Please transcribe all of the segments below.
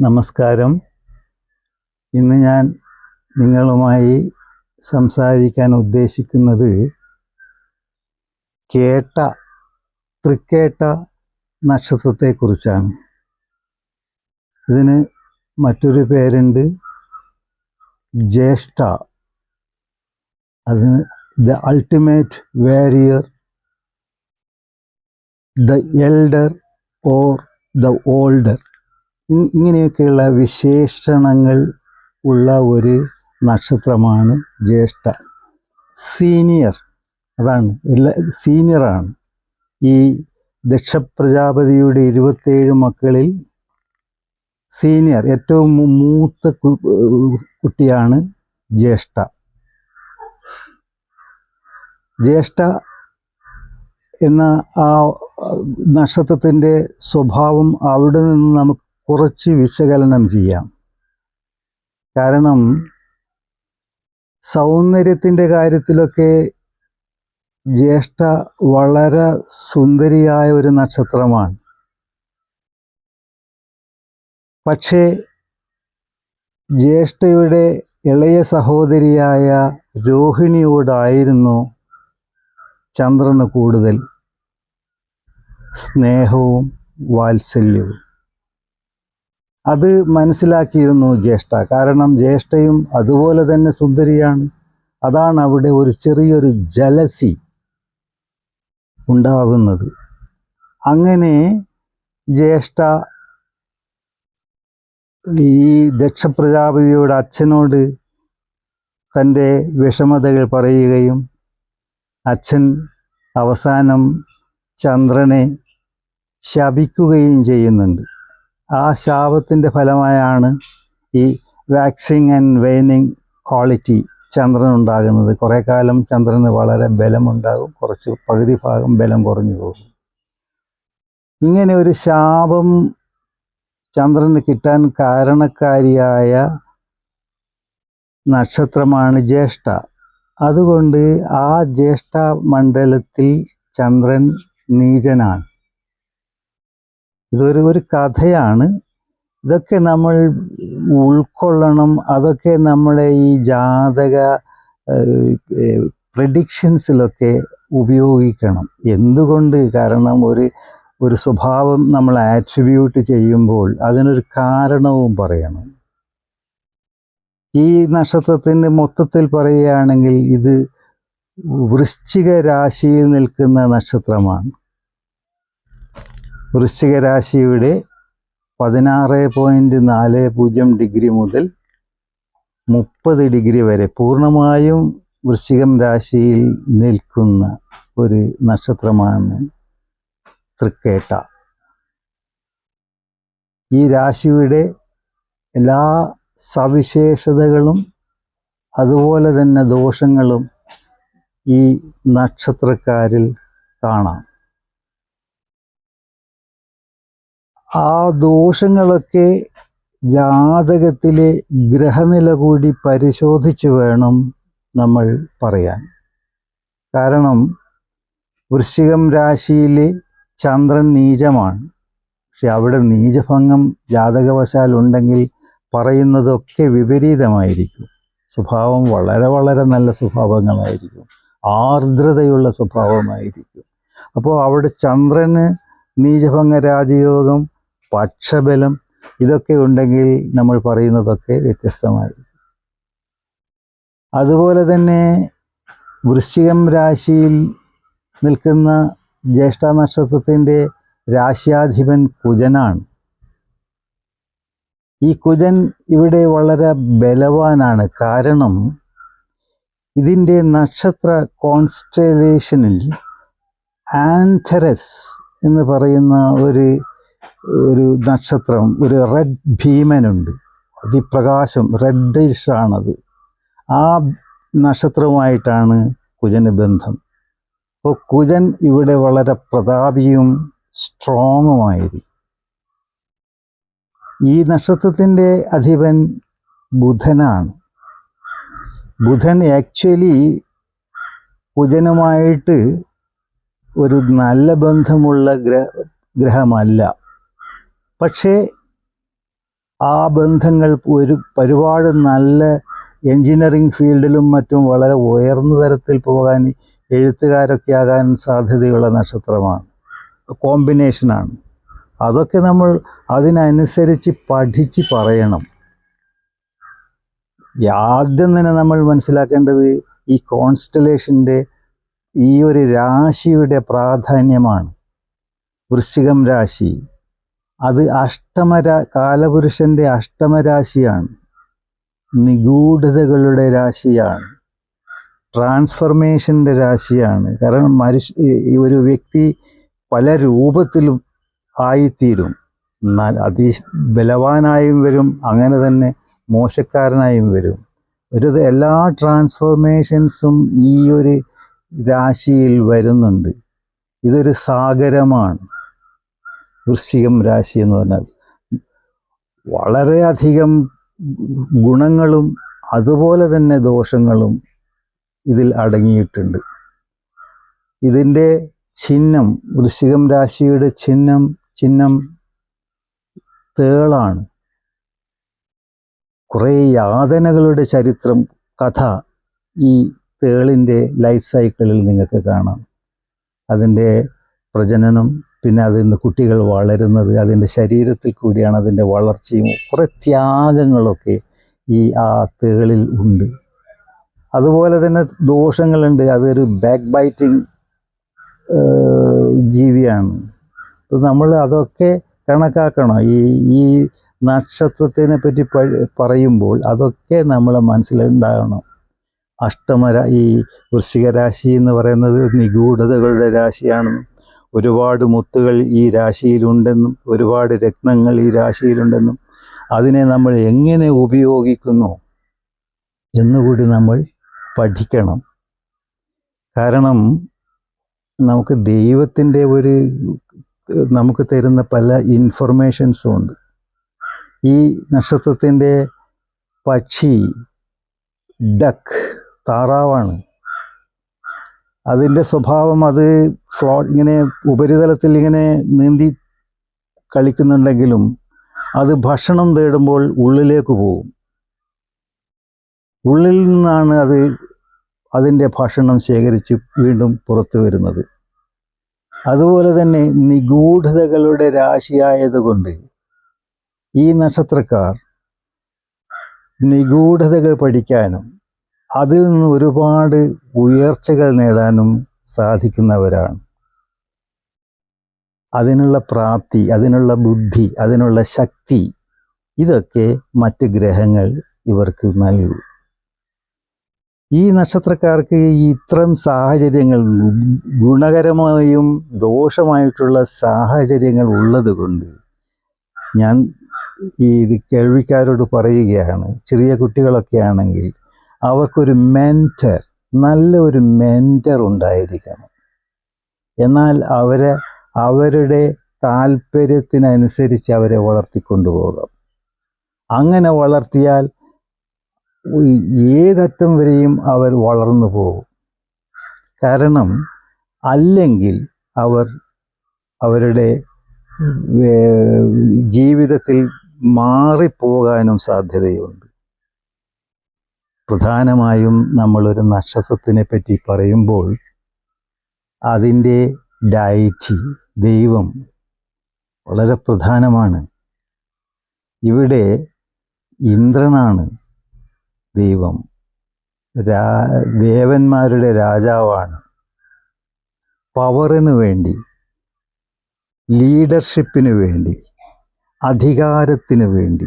നമസ്കാരം. ഇന്ന് ഞാൻ നിങ്ങളുമായി സംസാരിക്കാൻ ഉദ്ദേശിക്കുന്നത് കേട്ട തൃക്കേട്ട നക്ഷത്രത്തെക്കുറിച്ചാണ്. ഇതിന് മറ്റൊരു പേരുണ്ട് ജ്യേഷ്ഠ. അതിന് the ultimate warrior the elder or the older. ഇങ്ങനെയൊക്കെയുള്ള വിശേഷണങ്ങൾ ഉള്ള ഒരു നക്ഷത്രമാണ് ജ്യേഷ്ഠ. സീനിയർ അതാണ് എല്ലാ സീനിയറാണ്. ഈ ദക്ഷപ്രജാപതിയുടെ ഇരുപത്തേഴ് മക്കളിൽ സീനിയർ ഏറ്റവും മൂത്ത കുട്ടിയാണ് ജ്യേഷ്ഠ. ജ്യേഷ്ഠ എന്ന ആ നക്ഷത്രത്തിന്റെ സ്വഭാവം അവിടെ നിന്ന് നമുക്ക് കുറച്ച് വിശകലനം ചെയ്യാം. കാരണം സൗന്ദര്യത്തിന്റെ കാര്യത്തിലൊക്കെ ജ്യേഷ്ഠ വളരെ സുന്ദരിയായ ഒരു നക്ഷത്രമാണ്. പക്ഷേ ജ്യേഷ്ഠയുടെ ഇളയ സഹോദരിയായ രോഹിണിയോടായിരുന്നു ചന്ദ്രന് കൂടുതൽ സ്നേഹവും വാത്സല്യവും. അത് മനസ്സിലാക്കിയിരുന്നു ജ്യേഷ്ഠ. കാരണം ജ്യേഷ്ഠയും അതുപോലെ തന്നെ സുന്ദരിയാണ്. അതാണ് അവിടെ ഒരു ചെറിയൊരു ജലസി ഉണ്ടാകുന്നത്. അങ്ങനെ ജ്യേഷ്ഠ ഈ ദക്ഷപ്രജാപതിയുടെ അച്ഛനോട് തന്റെ വിഷമതകൾ പറയുകയും അച്ഛൻ അവസാനം ചന്ദ്രനെ ശപിക്കുകയും ചെയ്യുന്നുണ്ട്. ആ ശാപത്തിന്റെ ഫലമായാണ് ഈ വാക്സിങ് ആൻഡ് വെയിനിങ് ക്വാളിറ്റി ചന്ദ്രൻ ഉണ്ടാകുന്നത് കുറേ കാലം ചന്ദ്രന് വളരെ ബലമുണ്ടാകും. കുറച്ച് പകുതി ഭാഗം ബലം കുറഞ്ഞു പോകും. ഇങ്ങനെ ഒരു ശാപം ചന്ദ്രന് കിട്ടാൻ കാരണക്കാരിയായ നക്ഷത്രമാണ് ജ്യേഷ്ഠ. അതുകൊണ്ട് ആ ജ്യേഷ്ഠ മണ്ഡലത്തിൽ ചന്ദ്രൻ നീചനാണ്. ഇതൊരു ഒരു കഥയാണ്. ഇതൊക്കെ നമ്മൾ ഉൾക്കൊള്ളണം. അതൊക്കെ നമ്മളെ ഈ ജാതക പ്രഡിക്ഷൻസിലൊക്കെ ഉപയോഗിക്കണം. എന്തുകൊണ്ട്? കാരണം ഒരു ഒരു സ്വഭാവം നമ്മൾ ആട്രിബ്യൂട്ട് ചെയ്യുമ്പോൾ അതിനൊരു കാരണവും പറയണം. ഈ നക്ഷത്രത്തിന്റെ മൊത്തത്തിൽ പറയുകയാണെങ്കിൽ ഇത് വൃശ്ചിക രാശിയിൽ നിൽക്കുന്ന നക്ഷത്രമാണ്. വൃശ്ചിക രാശിയുടെ പതിനാറ് പോയിന്റ് നാല് പൂജ്യം ഡിഗ്രി മുതൽ മുപ്പത് ഡിഗ്രി വരെ പൂർണമായും വൃശ്ചികം രാശിയിൽ നിൽക്കുന്ന ഒരു നക്ഷത്രമാണ് തൃക്കേട്ട. ഈ രാശിയുടെ എല്ലാ സവിശേഷതകളും അതുപോലെ തന്നെ ദോഷങ്ങളും ഈ നക്ഷത്രക്കാരിൽ കാണാം. ആ ദോഷങ്ങളൊക്കെ ജാതകത്തിലെ ഗ്രഹനില കൂടി പരിശോധിച്ച് വേണം നമ്മൾ പറയാൻ. കാരണം വൃശ്ചികം രാശിയിലെ ചന്ദ്രൻ നീചമാണ്. പക്ഷെ അവിടെ നീചഭംഗം ജാതകവശാൽ ഉണ്ടെങ്കിൽ പറയുന്നതൊക്കെ വിപരീതമായിരിക്കും. സ്വഭാവം വളരെ വളരെ നല്ല സ്വഭാവങ്ങളായിരിക്കും. ആർദ്രതയുള്ള സ്വഭാവമായിരിക്കും. അപ്പോൾ അവിടെ ചന്ദ്രന് നീചഭംഗ രാജയോഗം പക്ഷബലം ഇതൊക്കെ ഉണ്ടെങ്കിൽ നമ്മൾ പറയുന്നതൊക്കെ വ്യത്യസ്തമായിരിക്കും അതുപോലെ തന്നെ വൃശ്ചികം രാശിയിൽ നിൽക്കുന്ന ജ്യേഷ്ഠ നക്ഷത്രത്തിന്റെ രാശ്യാധിപൻ കുജനാണ്. ഈ കുജൻ ഇവിടെ വളരെ ബലവാനാണ്. കാരണം ഇതിന്റെ നക്ഷത്ര കോൺസ്റ്റലേഷനിൽ ആൻഥരസ് എന്ന് പറയുന്ന ഒരു ഒരു നക്ഷത്രം ഒരു റെഡ് ഭീമനുണ്ട്. അതിപ്രകാശം റെഡിഷാണത് ആ നക്ഷത്രവുമായിട്ടാണ് കുജന് ബന്ധം. അപ്പോൾ കുജൻ ഇവിടെ വളരെ പ്രതാപിയും സ്ട്രോങ്ങുമായിരിക്കും ഈ നക്ഷത്രത്തിന്റെ അധിപൻ ബുധനാണ്. ബുധൻ ആക്ച്വലി കുജനുമായിട്ട് ഒരു നല്ല ബന്ധമുള്ള ഗ്രഹ ഗ്രഹമല്ല. പക്ഷേ ആ ബന്ധങ്ങൾ ഒരു ഒരുപാട് നല്ല എൻജിനീയറിംഗ് ഫീൽഡിലും മറ്റും വളരെ ഉയർന്ന തരത്തിൽ പോകാൻ എഴുത്തുകാരൊക്കെ ആകാൻ സാധ്യതയുള്ള നക്ഷത്രമാണ്. കോമ്പിനേഷനാണ് അതൊക്കെ നമ്മൾ അതിനനുസരിച്ച് പഠിച്ച് പറയണം. ആദ്യം തന്നെ നമ്മൾ മനസ്സിലാക്കേണ്ടത് ഈ കോൺസ്റ്റലേഷന്റെ ഈ ഒരു രാശിയുടെ പ്രാധാന്യമാണ്. വൃശ്ചികം രാശി. അത് അഷ്ടമര കാലപുരുഷന്റെ അഷ്ടമരാശിയാണ്. നിഗൂഢതകളുടെ രാശിയാണ്. ട്രാൻസ്ഫർമേഷന്റെ രാശിയാണ്. കാരണം മനുഷ്യ ഒരു വ്യക്തി പല രൂപത്തിലും ആയിത്തീരും. എന്നാൽ അതി ബലവാനായും വരും അങ്ങനെ തന്നെ മോശക്കാരനായും വരും. ഒരു എല്ലാ ട്രാൻസ്ഫോർമേഷൻസും ഈ ഒരു രാശിയിൽ വരുന്നുണ്ട്. ഇതൊരു സാഗരമാണ്. വൃശ്ചികം രാശി എന്ന് പറഞ്ഞാൽ വളരെയധികം ഗുണങ്ങളും അതുപോലെ തന്നെ ദോഷങ്ങളും ഇതിൽ അടങ്ങിയിട്ടുണ്ട്. ഇതിന്റെ ചിഹ്നം വൃശ്ചികം രാശിയുടെ ചിഹ്നം ചിഹ്നം തേളാണ്. കുറേ യാതനകളുടെ ചരിത്രം കഥ ഈ തേളിന്റെ ലൈഫ് സൈക്കിളിൽ നിങ്ങൾക്ക് കാണാം. അതിന്റെ പ്രജനനം പിന്നെ അതിൽ നിന്ന് കുട്ടികൾ വളരുന്നത് അതിന്റെ ശരീരത്തിൽ കൂടിയാണ് അതിന്റെ വളർച്ചയും കുറേ ത്യാഗങ്ങളൊക്കെ ഈ ആ തേളിൽ ഉണ്ട്. അതുപോലെ തന്നെ ദോഷങ്ങളുണ്ട്. അതൊരു ബാക്ക് ബൈറ്റിംഗ് ജീവിയാണ്. നമ്മൾ അതൊക്കെ കണക്കാക്കണം. ഈ ഈ നക്ഷത്രത്തിനെ പറ്റി പറയുമ്പോൾ അതൊക്കെ നമ്മൾ മനസ്സിലുണ്ടാകണം. അഷ്ടമര ഈ വൃശ്ചിക രാശി എന്ന് പറയുന്നത് നിഗൂഢതകളുടെ രാശിയാണെന്നും ഒരുപാട് മുത്തുകൾ ഈ രാശിയിലുണ്ടെന്നും ഒരുപാട് രത്നങ്ങൾ ഈ രാശിയിലുണ്ടെന്നും അതിനെ നമ്മൾ എങ്ങനെ ഉപയോഗിക്കുന്നു എന്നുകൂടി നമ്മൾ പഠിക്കണം. കാരണം നമുക്ക് ദൈവത്തിന്റെ ഒരു നമുക്ക് തരുന്ന പല ഇൻഫർമേഷൻസും ഉണ്ട്. ഈ നക്ഷത്രത്തിന്റെ പക്ഷി ഡക്ക് താറാവാണ്. അതിന്റെ സ്വഭാവം അത് ഫ്ലോ ഇങ്ങനെ ഉപരിതലത്തിൽ ഇങ്ങനെ നീന്തി കളിക്കുന്നുണ്ടെങ്കിലും അത് ഭക്ഷണം തേടുമ്പോൾ ഉള്ളിലേക്ക് പോകും. ഉള്ളിൽ നിന്നാണ് അത് അതിന്റെ ഭക്ഷണം ശേഖരിച്ച് വീണ്ടും പുറത്തു വരുന്നത്. അതുപോലെ തന്നെ നിഗൂഢതകളുടെ രാശിയായതുകൊണ്ട് ഈ നക്ഷത്രക്കാർ നിഗൂഢതകൾ പഠിക്കാനും അതിൽ നിന്ന് ഒരുപാട് ഉയർച്ചകൾ നേടാനും സാധിക്കുന്നവരാണ്. അതിനുള്ള പ്രാപ്തി അതിനുള്ള ബുദ്ധി അതിനുള്ള ശക്തി ഇതൊക്കെ മറ്റ് ഗ്രഹങ്ങൾ ഇവർക്ക് നൽകും. ഈ നക്ഷത്രക്കാർക്ക് ഇത്തരം സാഹചര്യങ്ങൾ ഗുണകരമായും ദോഷമായിട്ടുള്ള സാഹചര്യങ്ങൾ ഉള്ളതുകൊണ്ട് ഞാൻ ഈ ഇത് കേൾവിക്കാരോട് പറയുകയാണ്. ചെറിയ കുട്ടികളൊക്കെ ആണെങ്കിൽ അവർക്കൊരു മെന്റർ നല്ല ഒരു മെന്റർ ഉണ്ടായിരിക്കണം. എന്നാൽ അവരെ അവരുടെ താല്പര്യത്തിനനുസരിച്ച് അവരെ വളർത്തിക്കൊണ്ടുപോകാം. അങ്ങനെ വളർത്തിയാൽ ഏതറ്റം വരെയും അവർ വളർന്നു പോകും. കാരണം അല്ലെങ്കിൽ അവർ അവരുടെ ജീവിതത്തിൽ മാറിപ്പോകാനും സാധ്യതയുണ്ട്. പ്രധാനമായും നമ്മളൊരു നക്ഷത്രത്തിനെ പറ്റി പറയുമ്പോൾ അതിന്റെ ഡയറ്റി ദൈവം വളരെ പ്രധാനമാണ്. ഇവിടെ ഇന്ദ്രനാണ് ദൈവം. രാ ദേവന്മാരുടെ രാജാവാണ്. പവറിന് വേണ്ടി ലീഡർഷിപ്പിന് വേണ്ടി അധികാരത്തിന് വേണ്ടി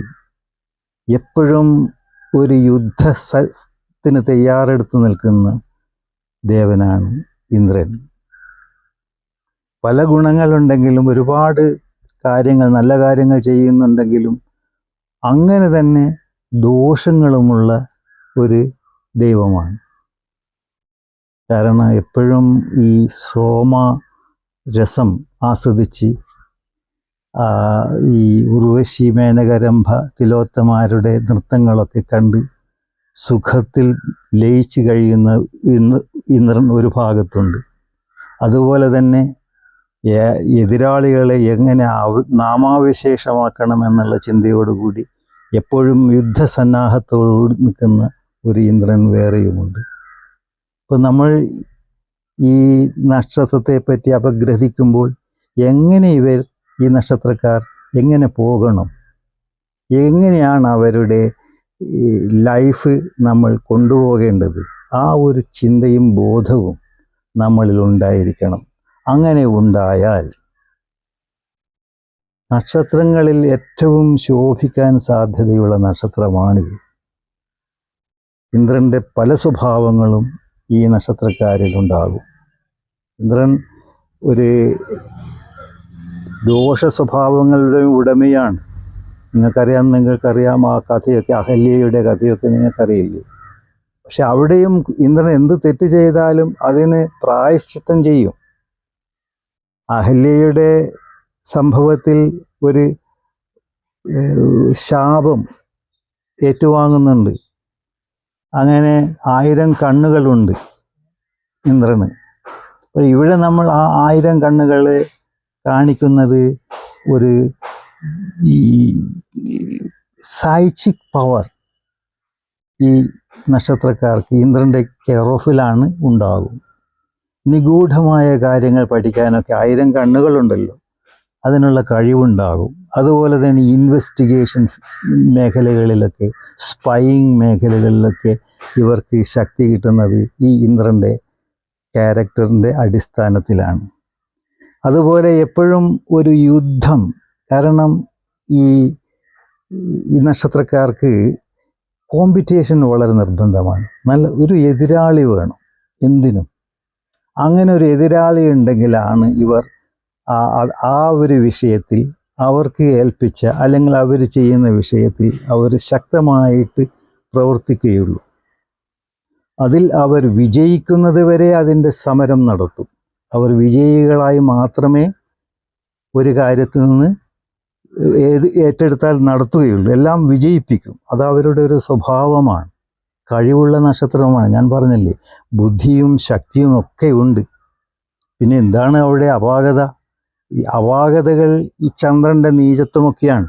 എപ്പോഴും ഒരു യുദ്ധത്തിന് തയ്യാറെടുത്ത് നിൽക്കുന്ന ദേവനാണ് ഇന്ദ്രൻ. പല ഗുണങ്ങളുണ്ടെങ്കിലും ഒരുപാട് കാര്യങ്ങൾ നല്ല കാര്യങ്ങൾ ചെയ്യുന്നുണ്ടെങ്കിലും അങ്ങനെ തന്നെ ദോഷങ്ങളുമുള്ള ഒരു ദൈവമാണ്. കാരണം എപ്പോഴും ഈ സോമ രസം ആസ്വദിച്ച് ഈ ഉർവശി മേനകരംഭ തിലോത്തമാരുടെ നൃത്തങ്ങളൊക്കെ കണ്ട് സുഖത്തിൽ ലയിച്ച് കഴിയുന്ന ഇന്ന് ഇന്ദ്രൻ ഒരു ഭാഗത്തുണ്ട്. അതുപോലെ തന്നെ എതിരാളികളെ എങ്ങനെ നാമാവിശേഷമാക്കണം എന്നുള്ള ചിന്തയോടുകൂടി എപ്പോഴും യുദ്ധസന്നാഹത്തോട് നിൽക്കുന്ന ഒരു ഇന്ദ്രൻ വേറെയുമുണ്ട്. അപ്പോൾ നമ്മൾ ഈ നക്ഷത്രത്തെ പറ്റി അപഗ്രഥിക്കുമ്പോൾ എങ്ങനെ ഇവർ ഈ നക്ഷത്രക്കാർ എങ്ങനെ പോകണം? എങ്ങനെയാണ് അവരുടെ ലൈഫ് നമ്മൾ കൊണ്ടുപോകേണ്ടത്? ആ ഒരു ചിന്തയും ബോധവും നമ്മളിൽ ഉണ്ടായിരിക്കണം. അങ്ങനെ ഉണ്ടായാൽ നക്ഷത്രങ്ങളിൽ ഏറ്റവും ശോഭിക്കാൻ സാധ്യതയുള്ള നക്ഷത്രമാണിത്. ഇന്ദ്രന്റെ പല സ്വഭാവങ്ങളും ഈ നക്ഷത്രക്കാരിൽ ഉണ്ടാകും. ഇന്ദ്രൻ ഒരു ദോഷ സ്വഭാവങ്ങളുടെ ഉടമയാണ്. നിങ്ങൾക്കറിയാം നിങ്ങൾക്കറിയാം ആ കഥയൊക്കെ അഹല്യയുടെ കഥയൊക്കെ നിങ്ങൾക്കറിയില്ലേ? പക്ഷെ അവിടെയും ഇന്ദ്രൻ എന്ത് തെറ്റ് ചെയ്താലും അതിന് പ്രായശ്ചിത്തം ചെയ്യും. അഹല്യയുടെ സംഭവത്തിൽ ഒരു ശാപം ഏറ്റുവാങ്ങുന്നുണ്ട്. അങ്ങനെ ആയിരം കണ്ണുകളുണ്ട് ഇന്ദ്രന്. ഇവിടെ നമ്മൾ ആ ആയിരം കണ്ണുകൾ കാണിക്കുന്നത് ഒരു ഈ സൈച്ചിക് പവർ ഈ നക്ഷത്രക്കാർക്ക് ഇന്ദ്രന്റെ കെയർ ഓഫിലാണ് ഉണ്ടാകും. നിഗൂഢമായ കാര്യങ്ങൾ പഠിക്കാനൊക്കെ ആയിരം കണ്ണുകളുണ്ടല്ലോ. അതിനുള്ള കഴിവുണ്ടാകും. അതുപോലെ തന്നെ ഇൻവെസ്റ്റിഗേഷൻ മേഖലകളിലൊക്കെ സ്പൈയിങ് മേഖലകളിലൊക്കെ ഇവർക്ക് ശക്തി കിട്ടുന്നത് ഈ ഇന്ദ്രന്റെ ക്യാരക്ടറിന്റെ അടിസ്ഥാനത്തിലാണ്. അതുപോലെ എപ്പോഴും ഒരു യുദ്ധം കാരണം ഈ ഈ നക്ഷത്രക്കാർക്ക് കോമ്പറ്റീഷൻ വളരെ നിർബന്ധമാണ്. നല്ല ഒരു എതിരാളി വേണം. എന്തിനും. അങ്ങനെ ഒരു എതിരാളി ഉണ്ടെങ്കിലാണ് ഇവർ ആ ഒരു വിഷയത്തിൽ അവർക്ക് ഏൽപ്പിച്ച അല്ലെങ്കിൽ അവർ ചെയ്യുന്ന വിഷയത്തിൽ അവർ ശക്തമായിട്ട് പ്രവർത്തിക്കുകയുള്ളൂ. അതിൽ അവർ വിജയിക്കുന്നത് വരെ അതിന്റെ സമരം നടത്തും. അവർ വിജയികളായി മാത്രമേ ഒരു കാര്യത്തിൽ നിന്ന് ഏത് ഏറ്റെടുത്താൽ നടത്തുകയുള്ളൂ. എല്ലാം വിജയിപ്പിക്കും. അത് അവരുടെ ഒരു സ്വഭാവമാണ്. കഴിവുള്ള നക്ഷത്രമാണ്. ഞാൻ പറഞ്ഞില്ലേ ബുദ്ധിയും ശക്തിയും ഒക്കെ ഉണ്ട്. പിന്നെ എന്താണ് അവിടെ അപാകത? ഈ അപാകതകൾ ഈ ചന്ദ്രന്റെ നീചത്വമൊക്കെയാണ്.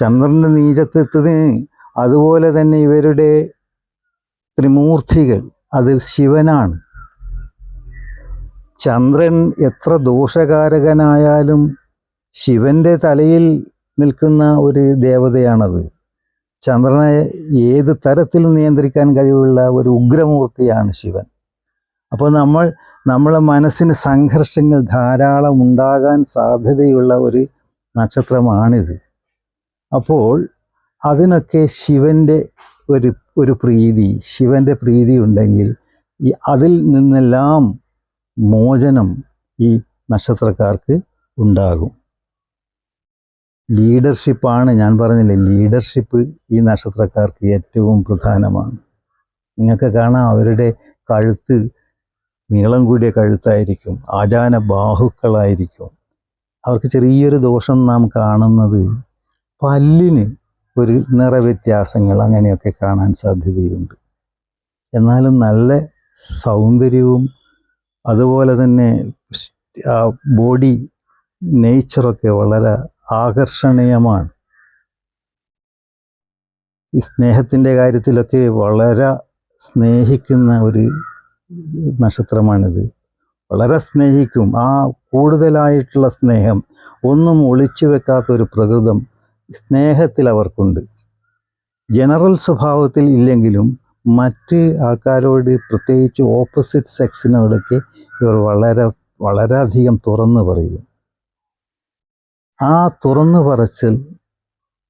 ചന്ദ്രന്റെ നീചത്വത്തിന് അതുപോലെ തന്നെ ഇവരുടെ ത്രിമൂർത്തികൾ അത് ശിവനാണ്. ചന്ദ്രൻ എത്ര ദോഷകാരകനായാലും ശിവന്റെ തലയിൽ നിൽക്കുന്ന ഒരു ദേവതയാണത്. ചന്ദ്രനെ ഏത് തരത്തിൽ നിയന്ത്രിക്കാൻ കഴിവുള്ള ഒരു ഉഗ്രമൂർത്തിയാണ് ശിവൻ. അപ്പോൾ നമ്മൾ നമ്മളെ മനസ്സിന് സംഘർഷങ്ങൾ ധാരാളം ഉണ്ടാകാൻ സാധ്യതയുള്ള ഒരു നക്ഷത്രമാണിത്. അപ്പോൾ അതിനൊക്കെ ശിവന്റെ ഒരു ഒരു പ്രീതി ശിവന്റെ പ്രീതി ഉണ്ടെങ്കിൽ ഈ അതിൽ നിന്നെല്ലാം മോചനം ഈ നക്ഷത്രക്കാർക്ക് ഉണ്ടാകും. ലീഡർഷിപ്പാണ് ഞാൻ പറഞ്ഞില്ലേ ലീഡർഷിപ്പ് ഈ നക്ഷത്രക്കാർക്ക് ഏറ്റവും പ്രധാനമാണ്. നിങ്ങൾക്ക് കാണാം അവരുടെ കഴുത്ത് നീളം കൂടിയ കഴുത്തായിരിക്കും ആചാന ബാഹുക്കളായിരിക്കും. അവർക്ക് ചെറിയൊരു ദോഷം നാം കാണുന്നത് പല്ലിന് ഒരു നിറവ്യത്യാസങ്ങൾ അങ്ങനെയൊക്കെ കാണാൻ സാധ്യതയുണ്ട്. എന്നാലും നല്ല സൗന്ദര്യവും അതുപോലെ തന്നെ ബോഡി നേച്ചറൊക്കെ വളരെ ആകർഷണീയമാണ്. ഈ സ്നേഹത്തിന്റെ കാര്യത്തിലൊക്കെ വളരെ സ്നേഹിക്കുന്ന ഒരു നക്ഷത്രമാണിത്. വളരെ സ്നേഹിക്കും. ആ കൂടുതലായിട്ടുള്ള സ്നേഹം ഒന്നും ഒളിച്ചു വെക്കാത്ത ഒരു പ്രകൃതം സ്നേഹത്തിൽ അവർക്കുണ്ട്. ജനറൽ സ്വഭാവത്തിൽ ഇല്ലെങ്കിലും മറ്റ് ആൾക്കാരോട് പ്രത്യേകിച്ച് ഓപ്പോസിറ്റ് സെക്സിനോടൊക്കെ ഇവർ വളരെ വളരെയധികം തുറന്നു പറയും. ആ തുറന്നു പറച്ചിൽ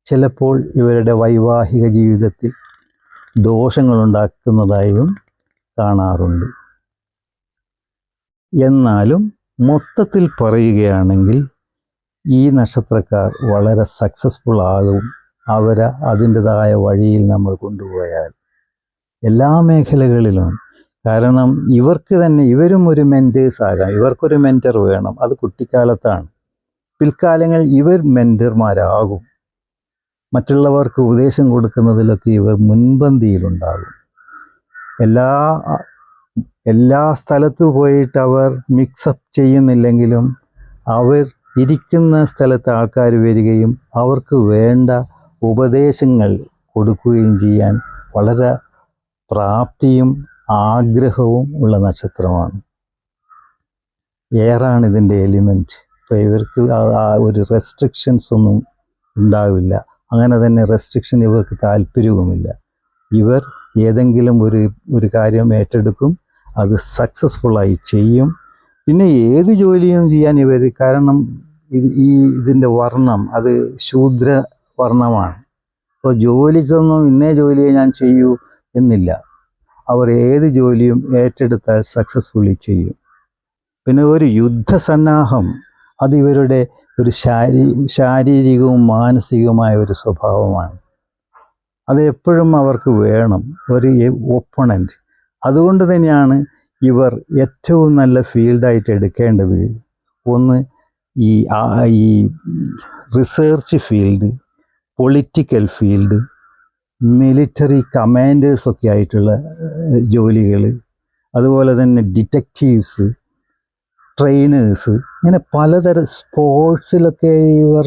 ചിലപ്പോൾ ഇവരുടെ വൈവാഹിക ജീവിതത്തിൽ ദോഷങ്ങളുണ്ടാക്കുന്നതായും കാണാറുണ്ട്. എന്നാലും മൊത്തത്തിൽ പറയുകയാണെങ്കിൽ ഈ നക്ഷത്രക്കാർ വളരെ സക്സസ്ഫുൾ ആകും. അവരെ അതിന്റെതായ വഴിയിൽ നമ്മൾ കൊണ്ടുപോയാൽ. എല്ലാ മേഖലകളിലും. കാരണം ഇവർക്ക് തന്നെ ഇവരും ഒരു മെന്റേഴ്സ് ആകാം. ഇവർക്കൊരു മെന്റർ വേണം. അത് കുട്ടിക്കാലത്താണ്. പിൽക്കാലങ്ങൾ ഇവർ മെന്റർമാരാകും. മറ്റുള്ളവർക്ക് ഉപദേശം കൊടുക്കുന്നതിലൊക്കെ ഇവർ മുൻപന്തിയിലുണ്ടാകും. എല്ലാ എല്ലാ സ്ഥലത്തു പോയിട്ട് അവർ മിക്സപ്പ് ചെയ്യുന്നില്ലെങ്കിലും അവർ ഇരിക്കുന്ന സ്ഥലത്ത് ആൾക്കാർ വരികയും അവർക്ക് വേണ്ട ഉപദേശങ്ങൾ കൊടുക്കുകയും ചെയ്യാൻ വളരെ പ്രാപ്തിയും ആഗ്രഹവും ഉള്ള നക്ഷത്രമാണ്. എയറാണ് ഇതിന്റെ എലിമെന്റ് ഇപ്പോൾ ഇവർക്ക് ഒരു റെസ്ട്രിക്ഷൻസ് ഒന്നും ഉണ്ടാവില്ല. അങ്ങനെ തന്നെ റെസ്ട്രിക്ഷൻ ഇവർക്ക് താല്പര്യവുമില്ല. ഇവർ ഏതെങ്കിലും ഒരു ഒരു കാര്യം ഏറ്റെടുക്കും അത് സക്സസ്ഫുള്ളായി ചെയ്യും. പിന്നെ ഏത് ജോലിയും ചെയ്യാൻ ഇവർ കാരണം ഇത് ഈ ഇതിന്റെ വർണം അത് ശൂദ്ര വർണമാണ്. അപ്പോൾ ജോലിക്കൊന്നും ഇന്നേ ജോലിയെ ഞാൻ ചെയ്യൂ എന്നില്ല. അവർ ഏത് ജോലിയും ഏറ്റെടുത്താൽ സക്സസ്ഫുള്ളി ചെയ്യും. പിന്നെ ഒരു യുദ്ധസന്നാഹം. അത് ഇവരുടെ ഒരു ശാരീ ശാരീരികവും മാനസികവുമായ ഒരു സ്വഭാവമാണ്. അത് എപ്പോഴും അവർക്ക് വേണം ഒരു ഒപ്പണന്റ് അതുകൊണ്ട് തന്നെയാണ് ഇവർ ഏറ്റവും നല്ല ഫീൽഡായിട്ട് എടുക്കേണ്ടത്. ഒന്ന് ഈ ഈ research field political field military കമാൻഡേഴ്സൊക്കെ ആയിട്ടുള്ള ജോലികൾ അതുപോലെ തന്നെ ഡിറ്റക്റ്റീവ്സ് ട്രെയിനേഴ്സ് ഇങ്ങനെ പലതരം സ്പോർട്സിലൊക്കെ ഇവർ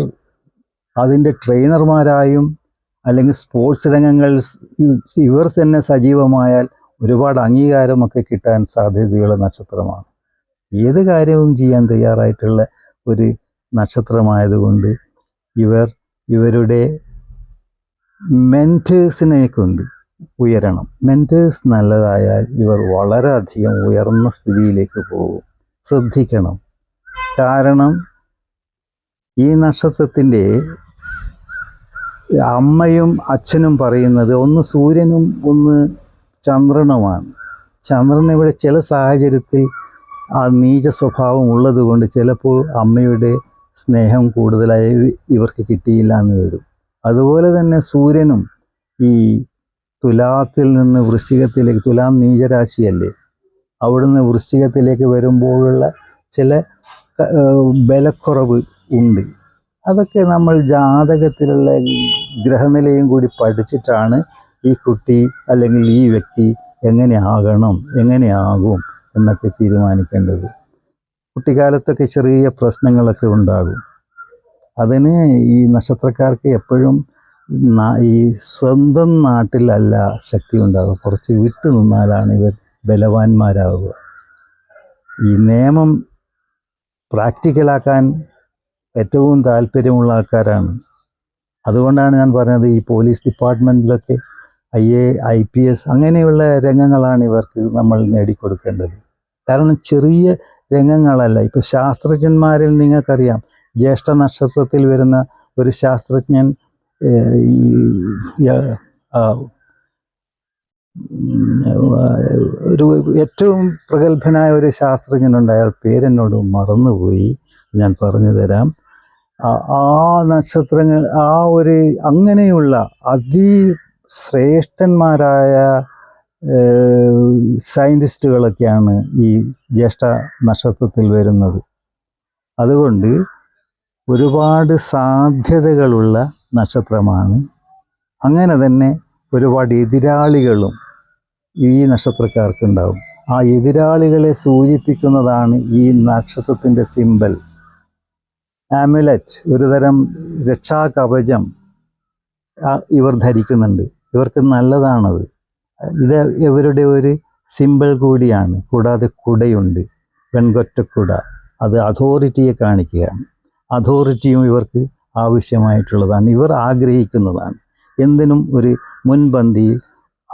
അതിന്റെ ട്രെയിനർമാരായും അല്ലെങ്കിൽ സ്പോർട്സ് രംഗങ്ങൾ ഇവർ തന്നെ സജീവമായാൽ ഒരുപാട് അംഗീകാരമൊക്കെ കിട്ടാൻ സാധ്യതയുള്ള നക്ഷത്രമാണ്. ഏത് കാര്യവും ചെയ്യാൻ തയ്യാറായിട്ടുള്ള ഒരു നക്ഷത്രമായതുകൊണ്ട് ഇവർ ഇവരുടെ മെന്റേഴ്സിനെ കൊണ്ട് ഉയരണം. മെന്റേഴ്സ് നല്ലതായാൽ ഇവർ വളരെയധികം ഉയർന്ന സ്ഥിതിയിലേക്ക് പോകും. ശ്രദ്ധിക്കണം. കാരണം ഈ നക്ഷത്രത്തിന്റെ അമ്മയും അച്ഛനും പറയുന്നത് ഒന്ന് സൂര്യനും ഒന്ന് ചന്ദ്രനുമാണ്. ചന്ദ്രൻ ഇവിടെ ചില സാഹചര്യത്തിൽ ആ നീച സ്വഭാവം ഉള്ളത് കൊണ്ട് ചിലപ്പോൾ അമ്മയുടെ സ്നേഹം കൂടുതലായി ഇവർക്ക് കിട്ടിയില്ല എന്ന് വരും. അതുപോലെ തന്നെ സൂര്യനും ഈ തുലാത്തിൽ നിന്ന് വൃശ്ചികത്തിലേക്ക് തുലാം നീചരാശിയല്ലേ അവിടുന്ന് വൃശ്ചികത്തിലേക്ക് വരുമ്പോഴുള്ള ചില ബലക്കുറവ് ഉണ്ട്. അതൊക്കെ നമ്മൾ ജാതകത്തിലുള്ള ഗ്രഹനിലയും കൂടി പഠിച്ചിട്ടാണ് ഈ കുട്ടി അല്ലെങ്കിൽ ഈ വ്യക്തി എങ്ങനെ എങ്ങനെയാകും എന്നൊക്കെ തീരുമാനിക്കേണ്ടത്. കുട്ടിക്കാലത്തൊക്കെ ചെറിയ പ്രശ്നങ്ങളൊക്കെ ഉണ്ടാകും. അതിന് ഈ നക്ഷത്രക്കാർക്ക് എപ്പോഴും ഈ സ്വന്തം നാട്ടിലല്ല ശക്തി ഉണ്ടാകും കുറച്ച് വിട്ടു നിന്നാലാണ് ഇവർ ബലവാന്മാരാവുക. ഈ നിയമം പ്രാക്ടിക്കലാക്കാൻ ഏറ്റവും താല്പര്യമുള്ള ആൾക്കാരാണ്. അതുകൊണ്ടാണ് ഞാൻ പറഞ്ഞത് ഈ police ഡിപ്പാർട്ട്മെന്റിലൊക്കെ I A I P S അങ്ങനെയുള്ള രംഗങ്ങളാണ് ഇവർക്ക് നമ്മൾ നേടിക്കൊടുക്കേണ്ടത്. കാരണം ചെറിയ രംഗങ്ങളല്ല. ഇപ്പോൾ ശാസ്ത്രജ്ഞന്മാരിൽ നിങ്ങൾക്കറിയാം ജ്യേഷ്ഠ നക്ഷത്രത്തിൽ വരുന്ന ഒരു ശാസ്ത്രജ്ഞൻ ഈ ഒരു ഏറ്റവും പ്രഗത്ഭനായ ഒരു ശാസ്ത്രജ്ഞനുണ്ട്. അയാൾ പേരെന്നോട് മറന്നുപോയി. ഞാൻ പറഞ്ഞു തരാം. ആ- നക്ഷത്രങ്ങൾ ആ ഒരു അങ്ങനെയുള്ള അതിശ്രേഷ്ഠന്മാരായ സയന്റിസ്റ്റുകളൊക്കെയാണ് ഈ ജ്യേഷ്ഠ നക്ഷത്രത്തിൽ വരുന്നത്. അതുകൊണ്ട് ഒരുപാട് സാധ്യതകളുള്ള നക്ഷത്രമാണ്. അങ്ങനെ തന്നെ ഒരുപാട് എതിരാളികളും ഈ നക്ഷത്രക്കാർക്കുണ്ടാവും. ആ എതിരാളികളെ സൂചിപ്പിക്കുന്നതാണ് ഈ നക്ഷത്രത്തിന്റെ സിമ്പൽ. ആമുലറ്റ് ഒരുതരം രക്ഷാകവചം ഇവർ ധരിക്കുന്നുണ്ട്. ഇവർക്ക് നല്ലതാണത്. ഇത് ഇവരുടെ ഒരു സിമ്പിൾ കൂടിയാണ്. കൂടാതെ കുടയുണ്ട്. പെൺകൊറ്റക്കുട. അത് അതോറിറ്റിയെ കാണിക്കുകയാണ്. അതോറിറ്റിയും ഇവർക്ക് ആവശ്യമായിട്ടുള്ളതാണ്. ഇവർ ആഗ്രഹിക്കുന്നതാണ്. എന്തിനും ഒരു മുൻപന്തിയിൽ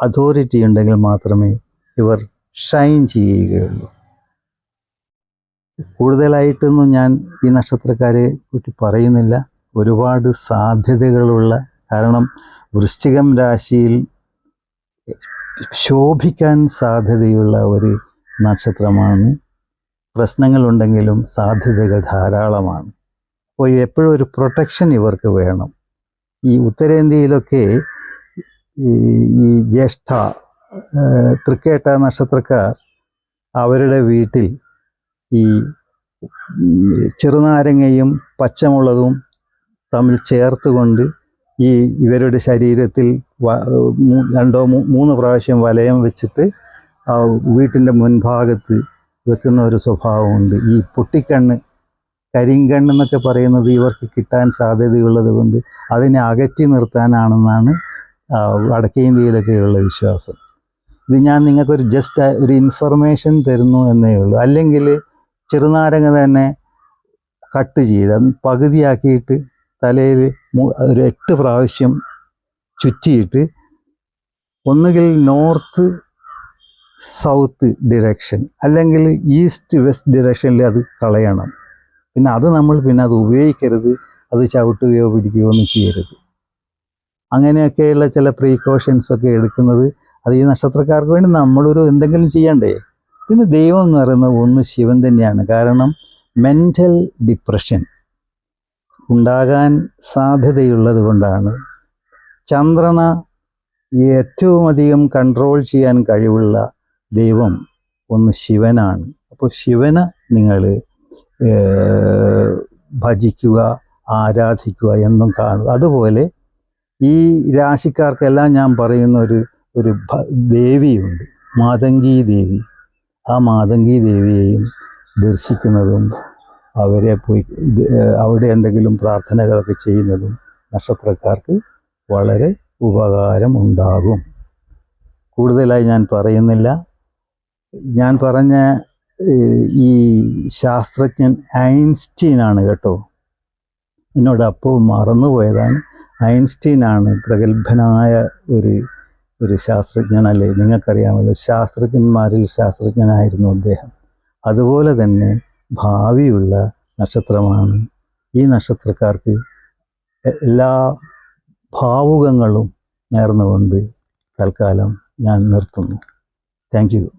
അതോറിറ്റി ഉണ്ടെങ്കിൽ മാത്രമേ ഇവർ ഷൈൻ ചെയ്യുകയുള്ളൂ. കൂടുതലായിട്ടൊന്നും ഞാൻ ഈ നക്ഷത്രക്കാരെ പറ്റി പറയുന്നില്ല. ഒരുപാട് സാധ്യതകളുള്ള കാരണം വൃശ്ചികം രാശിയിൽ ശോഭിക്കാൻ സാധ്യതയുള്ള ഒരു നക്ഷത്രമാണ്. പ്രശ്നങ്ങളുണ്ടെങ്കിലും സാധ്യതകൾ ധാരാളമാണ്. അപ്പോൾ എപ്പോഴും ഒരു പ്രൊട്ടക്ഷൻ ഇവർക്ക് വേണം. ഈ ഉത്തരേന്ത്യയിലൊക്കെ ഈ ഈ ജ്യേഷ്ഠ തൃക്കേട്ട നക്ഷത്രക്കാർ അവരുടെ വീട്ടിൽ ഈ ചെറുനാരങ്ങയും പച്ചമുളകും തമ്മിൽ ചേർത്തുകൊണ്ട് ഈ ഇവരുടെ ശരീരത്തിൽ രണ്ടോ മൂന്ന് പ്രാവശ്യം വലയം വെച്ചിട്ട് വീട്ടിന്റെ മുൻഭാഗത്ത് വെക്കുന്ന ഒരു സ്വഭാവമുണ്ട്. ഈ പൊട്ടിക്കണ്ണ് കരിങ്കണ്ണെന്നൊക്കെ പറയുന്നത് ഇവർക്ക് കിട്ടാൻ സാധ്യതയുള്ളത് കൊണ്ട് അതിനെ അകറ്റി നിർത്താനാണെന്നാണ് വടക്കേ ഇന്ത്യയിലൊക്കെയുള്ള വിശ്വാസം. ഇത് ഞാൻ നിങ്ങൾക്കൊരു ജസ്റ്റ് ഒരു ഇൻഫർമേഷൻ തരുന്നു എന്നേ ഉള്ളൂ. അല്ലെങ്കിൽ ചെറുനാരങ്ങ തന്നെ കട്ട് ചെയ്ത് പകുതിയാക്കിയിട്ട് തലയിൽ ഒരു എട്ട് പ്രാവശ്യം ചുറ്റിയിട്ട് ഒന്നുകിൽ നോർത്ത് സൗത്ത് ഡിറക്ഷൻ അല്ലെങ്കിൽ ഈസ്റ്റ് വെസ്റ്റ് ഡിറക്ഷനിൽ അത് കളയണം. പിന്നെ അത് നമ്മൾ പിന്നെ അത് ഉപയോഗിക്കരുത്. അത് ചവിട്ടുകയോ പിടിക്കുകയോ ഒന്നും ചെയ്യരുത്. അങ്ങനെയൊക്കെയുള്ള ചില പ്രീക്കോഷൻസ് ഒക്കെ എടുക്കുന്നത്. അത് ഈ നക്ഷത്രക്കാർക്ക് വേണ്ടി നമ്മളൊരു എന്തെങ്കിലും ചെയ്യണ്ടേ? പിന്നെ ദൈവം എന്ന് പറയുന്നത് ഒന്ന് ശിവൻ തന്നെയാണ്. കാരണം മെന്റൽ ഡിപ്രഷൻ ഉണ്ടാകാൻ സാധ്യതയുള്ളത് കൊണ്ടാണ്. ചന്ദ്രന ഏറ്റവും അധികം കൺട്രോൾ ചെയ്യാൻ കഴിവുള്ള ദൈവം ഒന്ന് ശിവനാണ്. അപ്പോൾ ശിവനെ നിങ്ങൾ ഭജിക്കുക ആരാധിക്കുക എന്നും കാണുക. അതുപോലെ ഈ രാശിക്കാർക്കെല്ലാം ഞാൻ പറയുന്ന ഒരു ഒരു ദേവിയുണ്ട്. മാതങ്കി ദേവി. ആ മാതങ്കി ദേവിയെയും ദർശിക്കുന്നതും അവരെ പോയി അവിടെ എന്തെങ്കിലും പ്രാർത്ഥനകളൊക്കെ ചെയ്യുന്നതും നക്ഷത്രക്കാർക്ക് വളരെ ഉപകാരം ഉണ്ടാകും. കൂടുതലായി ഞാൻ പറയുന്നില്ല. ഞാൻ പറഞ്ഞ ഈ ശാസ്ത്രജ്ഞൻ ഐൻസ്റ്റീനാണ് കേട്ടോ. എന്നോട് അപ്പോൾ മറന്നുപോയതാണ്. ഐൻസ്റ്റീനാണ് പ്രഗത്ഭനായ ഒരു ഒരു ശാസ്ത്രജ്ഞനല്ലേ? നിങ്ങൾക്കറിയാമല്ലോ ശാസ്ത്രജ്ഞന്മാരിൽ ശാസ്ത്രജ്ഞനായിരുന്നു അദ്ദേഹം. അതുപോലെ തന്നെ ഭാവിയുള്ള നക്ഷത്രമാണ് ഈ നക്ഷത്രക്കാർക്ക് എല്ലാ ഭാവുകങ്ങളും നേർന്നുകൊണ്ട് തൽക്കാലം ഞാൻ നിർത്തുന്നു. താങ്ക്